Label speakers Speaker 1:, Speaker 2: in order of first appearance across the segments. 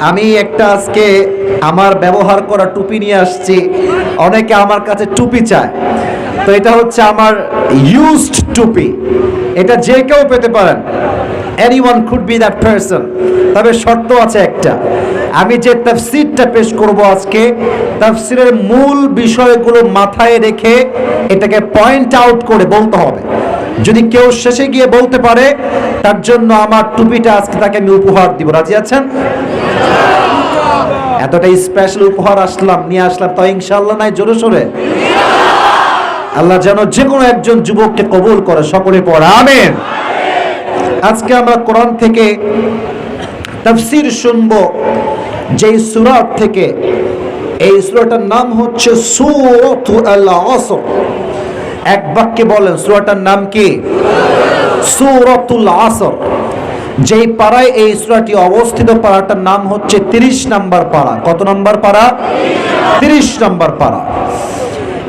Speaker 1: আমি একটা আজকে আমার ব্যবহার করা টুপি নিয়ে আসছি। অনেকে আমার কাছে টুপি চায়। তো এটা হচ্ছে আমার ইউজড টুপি। এটা যে কেউ পেতে পারেন। Anyone could be that person তবে শর্ত আছে একটা। আমি যে তাফসিরটা পেশ করব আজকে, তাফসিরের মূল বিষয়গুলো মাথায় রেখে এটাকে পয়েন্ট আউট করে বলতে হবে। যদি কেউ শেষে গিয়ে বলতে পারে, তার জন্য আমার টুপিটা আজকে তাকে আমি উপহার দিব। রাজি আছেন? এতটা স্পেশাল উপহার আসলাম, নিয়ে আসলাম তো ইনশাল্লাহ নাই, জোরে সোরে। আল্লাহ যেন যে কোনো একজন যুবককে কবুল করে, সকলে পড়ে, আমেন। আজকে আমরা কোরআন থেকে তাফসির শুনব, যেই সুরাত থেকে। এই সুরাটার নাম হচ্ছে সুরতু আল আসর। এক বাক্যে বলেন, সুরাটার নাম কি? সুরতুল আসর। যেই পাড়ায় এই সুরাটি অবস্থিত, পাড়াটার নাম হচ্ছে তিরিশ নাম্বার পাড়া। কত নাম্বার পাড়া? তিরিশ নাম্বার পাড়া।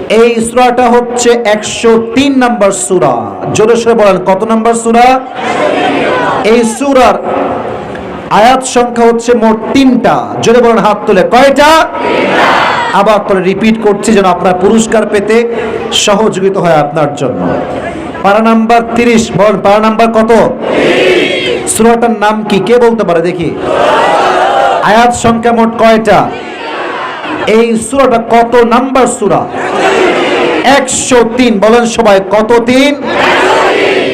Speaker 1: এই সুরাটা হচ্ছে একশো তিন নাম্বার সুরা। জোরে সরে বলেন, কত নাম্বার সুরা? এই সুরার আয়াত সংখ্যা হচ্ছে মোট তিনটা। জোরে বলেন, হাত তুলে, কয়টা? আবার তোলে রিপিট করছি যেন আপনার পুরস্কার পেতে সহযোগিতা হয় আপনার জন্য। পারা নাম্বার তিরিশ, বলেন পারা নাম্বার কত? সুরাটার নাম কি? কে বলতে পারে দেখি? আয়াত সংখ্যা মোট কয়টা? এই সুরাটা কত নাম্বার সুরা? একশো তিন। বলেন সবাই, কত তিন?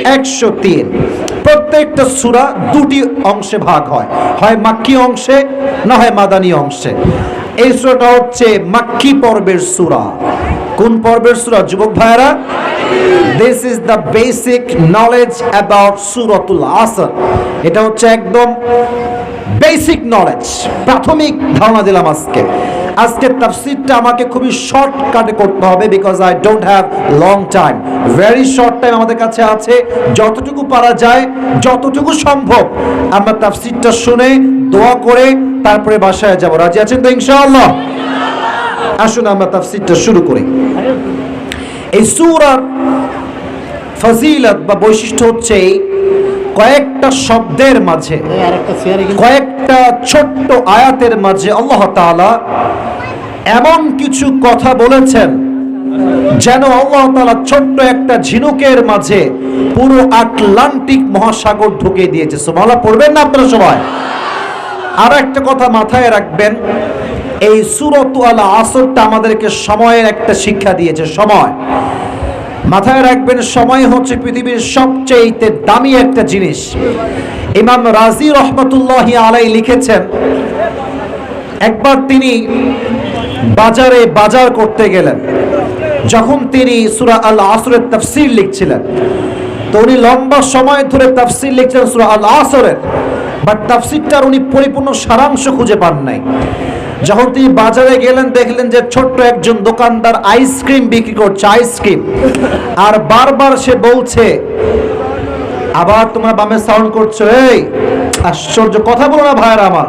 Speaker 1: একশো তিন। প্রত্যেকটা সুরা দুটি অংশে ভাগ হয়। হয় মাক্কি অংশে, না হয় মাদানী অংশে। এই সুরাটা হচ্ছে মাক্কি পর্বের সুরা। কোন পর্বের সুরা, যুবক ভাইয়েরা? This is the basic knowledge about সুরতুল আসর এটা হচ্ছে একদম বেসিক নলেজ প্রাথমিক ধারণা দিলাম আজকে। আজকের তাফসিরটা আমাকে খুবই শর্টকাটে করতে হবে because I don't have long time very short time আমাদের কাছে আছে, যতটুকু পারা যায়, যতটুকু সম্ভব। আমরা তাফসিরটা শুনে, দোয়া করে, তারপরে বাসায় যাব। রাজি আছেন তো ইনশাআল্লাহ? আসুন আমরা তাফসিরটা শুরু করি। এই সূরার ফজিলত বা বৈশিষ্ট্য হচ্ছে এই কয়েকটা শব্দের মাঝে কয়েকটা ছোট্ট আয়াতের মাঝে আল্লাহ তাআলা এমন কিছু কথা বলেছেন যেন আল্লাহ তাআলা ছোট্ট একটা ঝিনুকের মাঝে পুরো আটলান্টিক মহাসাগর ঢুকে দিয়েছে। সুবহানাল্লাহ পড়বেন না আপনারা সবাই? আর একটা কথা মাথায় রাখবেন এই সুরত আল আসরটা আমাদেরকে সময়ের একটা শিক্ষা দিয়েছে, সময়। মাথায় রাখবেন, সময় হচ্ছে পৃথিবীর সবচেয়ে দামি একটা জিনিস। ইমাম রাজি রহমতুল্লাহ আলাই লিখেছেন, একবার তিনি বাজারে বাজার করতে গেলেন, যখন তিনি সুরা আল আসরের তফসির লিখছিলেন। তো উনি লম্বা সময় ধরে তফসির লিখছিলেন সুরা আল আসরের, বাট তাফসিরটার উনি পরিপূর্ণ সারাংশ খুঁজে পান নাই। যখন তিনি বাজারে গেলেন, দেখলেন যে ছোট্ট একজন দোকানদার আইসক্রিম বিক্রি করছে, আইসক্রিম। আর বারবার সে বলছে, আবার তোমরা বামে সাউন্ড করছ, এই, আশ্চর্য কথা বলো না ভাইয়ের আমার।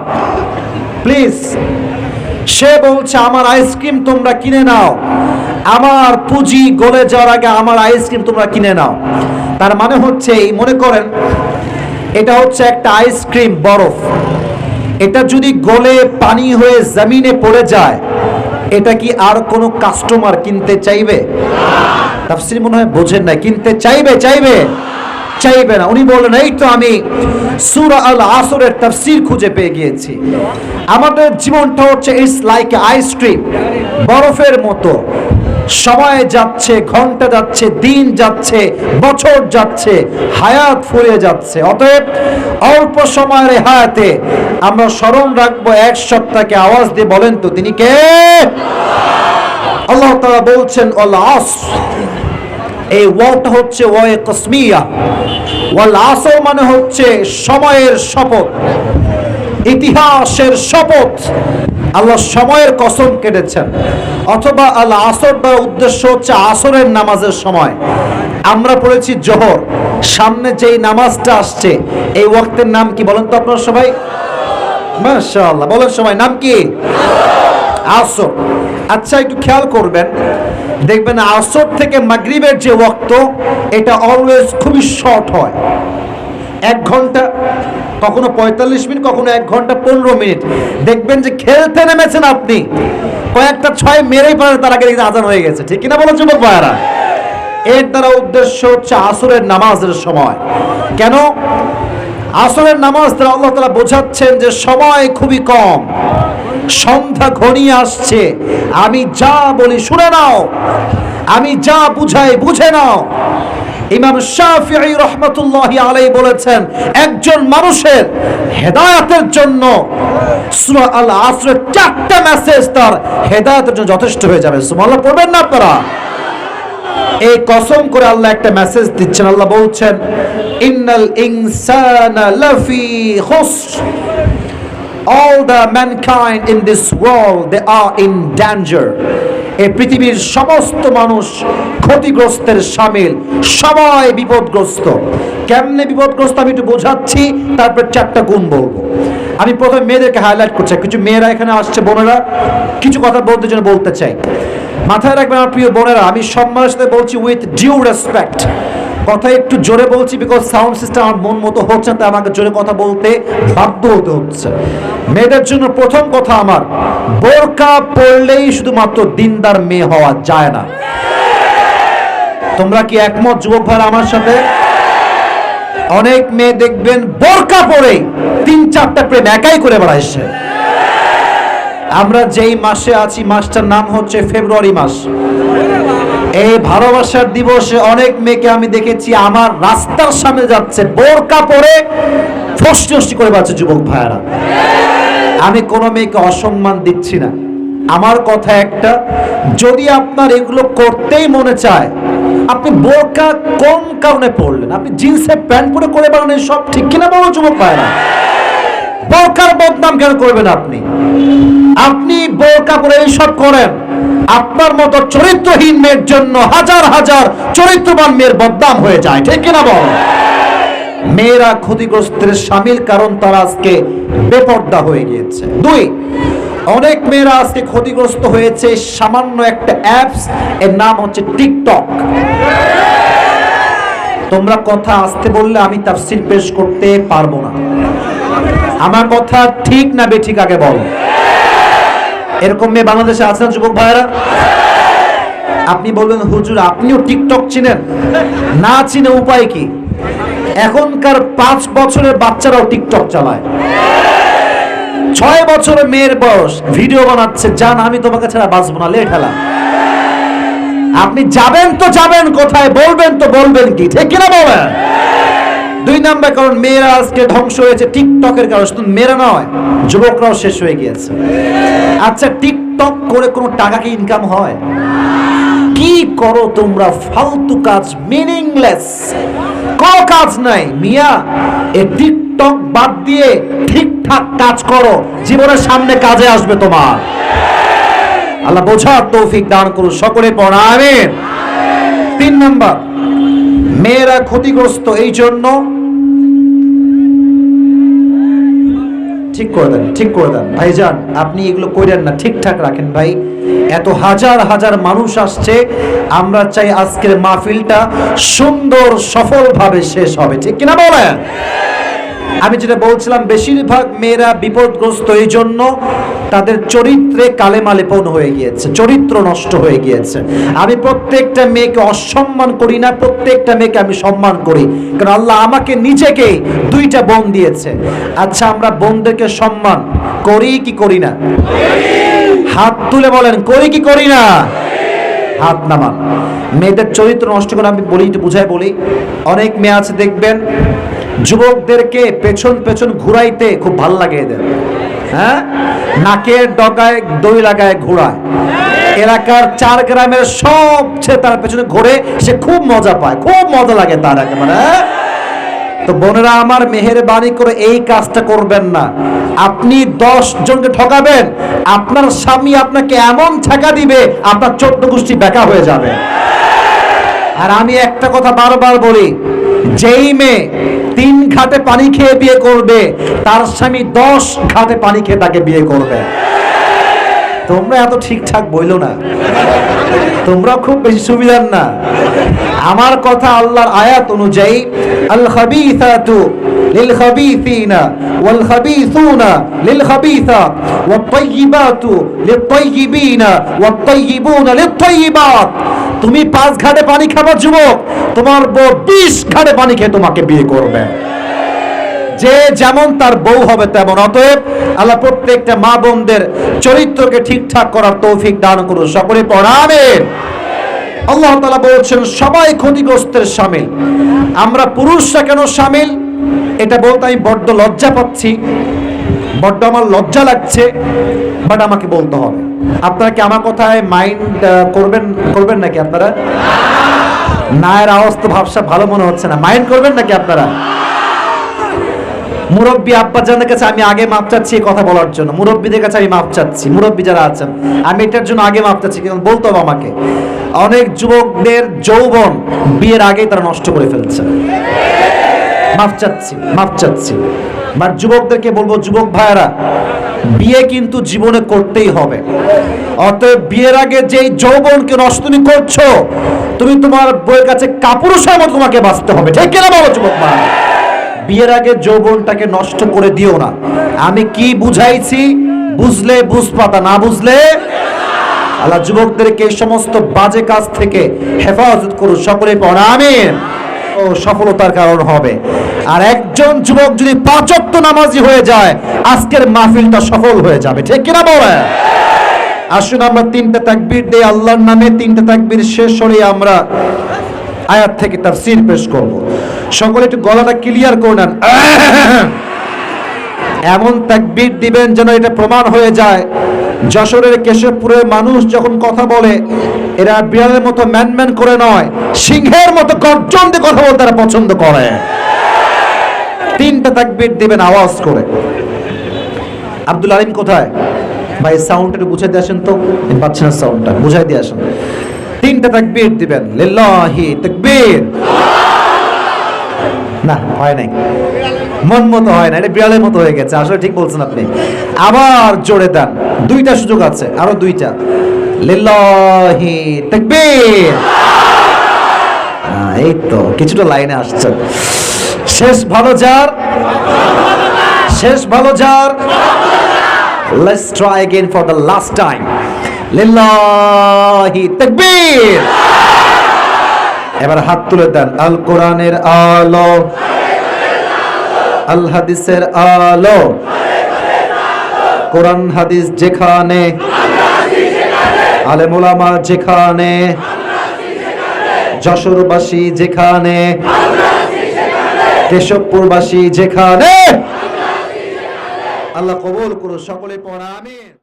Speaker 1: প্লিজ সে বলছে, আমার আইসক্রিম তোমরা কিনে নাও। আমার পুঁজি গলে যাওয়ার আগে আমার আইসক্রিম তোমরা কিনে নাও। তার মানে হচ্ছে, এই মনে করেন, এটা হচ্ছে একটা আইসক্রিম বরফ। এটা যদি গলে পানি হয়ে জমিনে পড়ে যায়, এটা কি আর কোনো কাস্টমার কিনতে চাইবে? তাফসির মনে হয় বোঝেন না কিনতে চাইবে চাইবে চাইবে না। উনি বললেন, এই তো আমি সূরা আল আসরের তাফসির খুঁজে পেয়ে গিয়েছি। আমাদের জীবনটা হচ্ছে ইটস লাইক আইসক্রিম বরফের মতো। সময় যাচ্ছে, ঘণ্টা যাচ্ছে, দিন যাচ্ছে, বছর যাচ্ছে, হায়াত ফুরিয়ে যাচ্ছে। অতএব অল্প সময়ের হায়াতে আমরা স্মরণ রাখব, এক সপ্তাহকে আওয়াজ দিয়ে বলেন তো, তিনি কে? আল্লাহ তাআলা বলছেন অল আস এই ওয়াটা হচ্ছে ওয়ে কসমিয়া ওয়াল আসর মানে হচ্ছে সময়ের শপথ, ইতিহাসের শপথ। আল্লাহ সময়ের কসম কেটেছেন। অথবা আল্লাহ আসর বা উদ্দেশ্য হচ্ছে আসরের নামাজের সময়। আমরা পড়েছি জোহর। সামনে যেই নামাজটা আসছে, এই ওয়াক্তের নাম কি বলেন তো আপনার সবাই? মাশাআল্লাহ, বলেন সবাই, নাম কি? আসর। আচ্ছা একটু খেয়াল করবেন। দেখবেন আসর থেকে মাগরিবের যে ওয়াক্ত, এটা অলওয়েজ খুবই শর্ট হয়। এক ঘণ্টা, কখনো পঁয়তাল্লিশ মিনিট, কখনো এক ঘণ্টা পনেরো মিনিট। দেখবেন যে খেলতে নেমেছেন আপনি। কয়েকটা ছয় মেরেই পারেন তার আগে আজান হয়ে গেছে। ঠিক কিনা বলো, যুবক ভাইয়ারা? এর দ্বারা উদ্দেশ্য হচ্ছে আসরের নামাজের সময়। কেন? আসরের নামাজ দ্বারা আল্লাহ তালা বোঝাচ্ছেন যে সময় খুবই কম। সন্ধ্যা ঘনিয়ে আসছে। আমি যা বলি শুনে নাও। আমি যা বুঝাই বুঝে নাও। ইমাম শাফিঈ রহমতুল্লাহি আলাই বলেছেন, একজন মানুষের হেদায়েতের জন্য সূরা আল আসরের চারটা মেসেজ তার হেদায়েতের জন্য যথেষ্ট হয়ে যাবে। সুবহানাল্লাহ, পড়বেন না আপনারা? এই কসম করে আল্লাহ একটা মেসেজ দিচ্ছেন। আল্লাহ বলছেন, ইন্নাল ইনসানা লাফি খুসর। All the mankind in this world, they are in danger. এই পৃথিবীর সমস্ত মানুষ ক্ষতিগ্রস্তের সামিল। সবাই বিপদগ্রস্ত। কেমনে বিপদগ্রস্ত আমি একটু বোঝাচ্ছি, তারপর চারটা গুণ বলব। আমি প্রথমে মেয়েদেরকে হাইলাইট করছি। কিছু মেয়েরা এখানে আসছে, বোনেরা। কিছু কথা বলতে জন্য বলতে চাই। মাথায় রাখবেন আমার প্রিয় বোনেরা, আমি সম্মানের সাথে বলছি উইথ ডিউ রেসপেক্ট কথা একটু জোরে বলছি বিকজ সাউন্ড সিস্টেম আমার মন মতো হচ্ছে তাই আমাকে জোরে কথা বলতে বাধ্য হতে হচ্ছে। মেয়েদের জন্য প্রথম কথা আমার, বোরকা পড়লেই শুধুমাত্র দিনদার মেয়ে হওয়া যায় না। তোমরা কি একমত, যুবক ভাইরা আমার সাথে? অনেক মেয়ে দেখবেন বোরকা পরে তিন চারটা প্রেম একাই করে বেড়াইছে আমরা যেই মাসে আছি, মাসটার নাম হচ্ছে ফেব্রুয়ারি মাস। এই ভালোবাসার দিবসে অনেক মেয়েকে আমি দেখেছি, আমার রাস্তার সামনে যাচ্ছে, বোরকা পরে ফষ্টি ফষ্টি করে বাড়ছে যুবক ভাইয়ারা। আমি কোনো মেয়েকে অসম্মান দিচ্ছি না। আমার কথা একটা, যদি আপনার এগুলো করতেই মনে চায়, আপনি বোরকা কোন কারণে পড়লেন আপনি জিন্সের প্যান্ট পরে করে বেড়ান সব ঠিক কিনা বলো যুবক ভাইরা বোরকার বদনাম কেন করবেন আপনি? আপনি বোরকা পরে এইসব করেন। আপনার মতো চরিত্রহীন মেয়ের জন্য হাজার হাজার চরিত্রবান মেয়ের বদনাম হয়ে যায়। ঠিক কিনা বল? মেয়েরা ক্ষতিগ্রস্তের সামিল কারণ তারা আজকে বেপর্দা হয়ে গিয়েছে। দুই, অনেক মেয়েরা আজকে ক্ষতিগ্রস্ত হয়েছে সামান্য একটা অ্যাপস, এর নাম হচ্ছে টিকটক। তোমরা কথা আসতে বললে আমি তাফসির পেশ করতে পারব না। আমার কথা ঠিক না বেঠিক আগে বলো। এরকম মেয়ে বাংলাদেশে আছেন যুবক ভাইয়েরা? আপনি বলবেন, হুজুর, আপনিও টিকটক চিনেন? না চিনে উপায় কি? এখনকার পাঁচ বছরের বাচ্চারাও টিকটক চালায়। ছয় বছরের মেয়ের বয়স, ভিডিও বানাচ্ছে, জান, আমি তোমাকে ছাড়া বাঁচবো না লে ঠেলা আপনি যাবেন তো যাবেন, কোথায় বলবেন তো বলবেন কি, ঠিক কিনা বলেন? দুই নাম্বার কারণ মেয়েরা আজকে ধ্বংস হয়েছে টিকটকের কারণে। শুধু মেয়েরা নয়, যুবকরাও শেষ হয়ে গিয়েছে। আচ্ছা টিকটক করে কোনো টাকা কি ইনকাম হয়? কি করো তোমরা? ফালতু কাজ মিনিংলেস কোনো কাজ নাই। মিয়া, এ টিকটক বাদ দিয়ে ঠিকঠাক কাজ করো। জীবনের সামনে কাজে আসবে তোমার। আল্লাহ বোঝার তৌফিক দান করুন সকলে পড়া আমিন। তিন নাম্বার, মেয়েরা ক্ষতিগ্রস্ত এই জন্য ঠিক করে দেন, ঠিক করে দেন। ভাইজান, আপনি এগুলো করেন না, ঠিকঠাক রাখেন ভাই। এত হাজার হাজার মানুষ আসছে, আমরা চাই আজকের মাহফিলটা সুন্দর সফলভাবে শেষ হবে। ঠিক কিনা বলেন? আমি যেটা বলছিলাম, বেশিরভাগ মেয়েরা বিপদগ্রস্ত এই জন্য তাদের চরিত্রে কালেমা লেপন হয়ে গিয়েছে, চরিত্র নষ্ট হয়ে গিয়েছে। আমি প্রত্যেকটা মেয়েকে অসম্মান করি না, প্রত্যেকটা মেয়েকে আমি সম্মান করি। কারণ আল্লাহ আমাকে নিজেকে দুইটা বোন দিয়েছে। আচ্ছা আমরা বোনদেরকে সম্মান করি কি করি না? হাত তুলে বলেন, করি কি করি না? হাত নামান। মেয়েদের চরিত্র নষ্ট করে আমি বলি বুঝাই বলি। অনেক মেয়ে আছে, দেখবেন যুবকদেরকে পেছন পেছন ঘুরাইতে খুব ভালো লাগে এদের। হ্যাঁ? নাকের ডগায় দই লাগায় ঘোরায়। এলাকার চার গ্রামের সবচেয়ে তার পেছনে ঘুরে, সে খুব মজা পায়, খুব মজা লাগে তার একেবারে হ্যাঁ? তো বোনেরা, আমার মেহেরবানি করে এই কাজটা করবেন না। আপনি দশ জনকে ঠকাবেন, আপনার স্বামী আপনাকে এমন ঠেকা দিবে, আপনার চোদ্দ গোষ্ঠী বেকা হয়ে যাবে। আর আমি একটা কথা বারবার বলি যেই মেয়ে তিন ঘাটে পানি খেয়ে বিয়ে করবে, তার স্বামী দশ খাতে পানি খেয়ে তাকে বিয়ে করবে। তোমরা এত ঠিকঠাক বইলো না। তোমরা খুব বেশি সুবিধার না। আমার কথা আল্লাহর আয়াত অনুযায়ী আল খাবিসাতু للخبيثين والخبيثون للخبيثات والطيبات للطيبين والطيبون للطيبات তুমি পাঁচ ঘাটে পানি খাবার যুবক তোমার বউ বিশ ঘাটে পানি খেয়ে তোমাকে বিয়ে করবে যে যেমন তার বউ হবে তেমন অতএব আল্লাহ প্রত্যেকটা মা বোনদের চরিত্রকে ঠিকঠাক করার তৌফিক দান করুন সকলে পড়াবেন আল্লাহ তালা বলছেন সবাই ক্ষতিগ্রস্তের সামিল আমরা পুরুষরা কেন সামিল এটা বলতে আমি বড্ড লজ্জা পাচ্ছি, বড্ড আমার লজ্জা লাগছে বাট আমাকে বলতে হবে। আপনারা কি আমার কথায় মাইন্ড করবেন করবেন নাকি আপনারা? নায়ের আওয়াজ তো ভাবসা ভালো মনে হচ্ছে না। মাইন্ড করবেন নাকি আপনারা? মুরব্বী আব্বাজানের কাছে আমি আগে মাপ চাচ্ছি এই কথা বলার জন্য। মুরব্বীদের কাছে আমি মাপ চাচ্ছি। মুরব্বী যারা আছেন, আমি এটার জন্য আগে মাপ চাচ্ছি, কিন্তু বলতে হবে আমাকে। অনেক যুবকদের যৌবন বিয়ের আগেই তারা নষ্ট করে ফেলছে। মাপ চাচ্ছি মাপ চাচ্ছি। বাট যুবকদেরকে বলব, যুবক ভাইয়েরা, বিয়ে কিন্তু জীবনে করতেই হবে। অতএব বিয়ের আগে যেই যৌবনকে নষ্ট তুমি করছ, তুমি তোমার বইয়ের কাছে কাপুরুষের মতো তোমাকে বাঁচতে হবে। ঠিক কিনা বলো, যুবক ভাই? বিয়ের আগে যৌবনটাকে নষ্ট করে দিও না। আমি কি বুঝাইছি? বুঝলে বুঝপাতা, না বুঝলে? আল্লাহ যুবকদেরকে এই সমস্ত বাজে কাজ থেকে হেফাজত করুন সকলে পড়া, আমিন। ও সফলতার কারণ হবে। আর একজন যুবক যদি পাঁচক্ত নামাজি হয়ে যায়, আজকের মাহফিলটা সফল হয়ে যাবে। ঠিক কিনা বলে আসুন আমরা তিনটা তাকবীর দিয়ে আল্লাহর নামে তিনটা তাকবীর শেষ হলে আমরা আয়াত থেকে তার সির পেশ করব। সকলে একটু গলাটা ক্লিয়ার করে নেন। এমন তাকবীর দিবেন যেন এটা প্রমাণ হয়ে যায়। যশোরের কেশবপুরের মানুষ যখন কথা বলে, এরা বিড়ালের মতো ম্যান ম্যান করে নয়, সিংহের মতো গর্জন দিয়ে কথা বলতে পছন্দ করে। তিনটা তাকবীর দিবেন, আওয়াজ করে। আব্দুল আলিম কোথায়? ভাই সাউন্ড একটু বুঝাই দিয়ে আসেন তো। আমি পাচ্ছি না সাউন্ডটা বুঝাই দিয়ে আসেন। তিনটা তাকবীর দিবেন, লিল্লাহি তাকবীর। না, হয় নাই। মন মতো হয় না, এটা বিড়ালের মতো হয়ে গেছে, আসলে ঠিক বলছেন আপনি। আবার জোরে দেন, দুইটা সুযোগ আছে, আরও দুইটা। লিল্লাহি তাকবীর। এই তো, কিছুটা লাইনে শেষ ভালো যার, শেষ ভালো যার। Try again for the last time. লিল্লাহি তাকবীর। এবার হাত তুলে দেন, আল কোরআনের আলো। আল হাদিসের আলো। কোরআন হাদিস যেখানে আলেমুলামা যেখানে, যশোরবাসী যেখানে, কেশবপুরবাসী যেখানে। আল্লাহ কবুল করো সকলে পড়া, আমিন।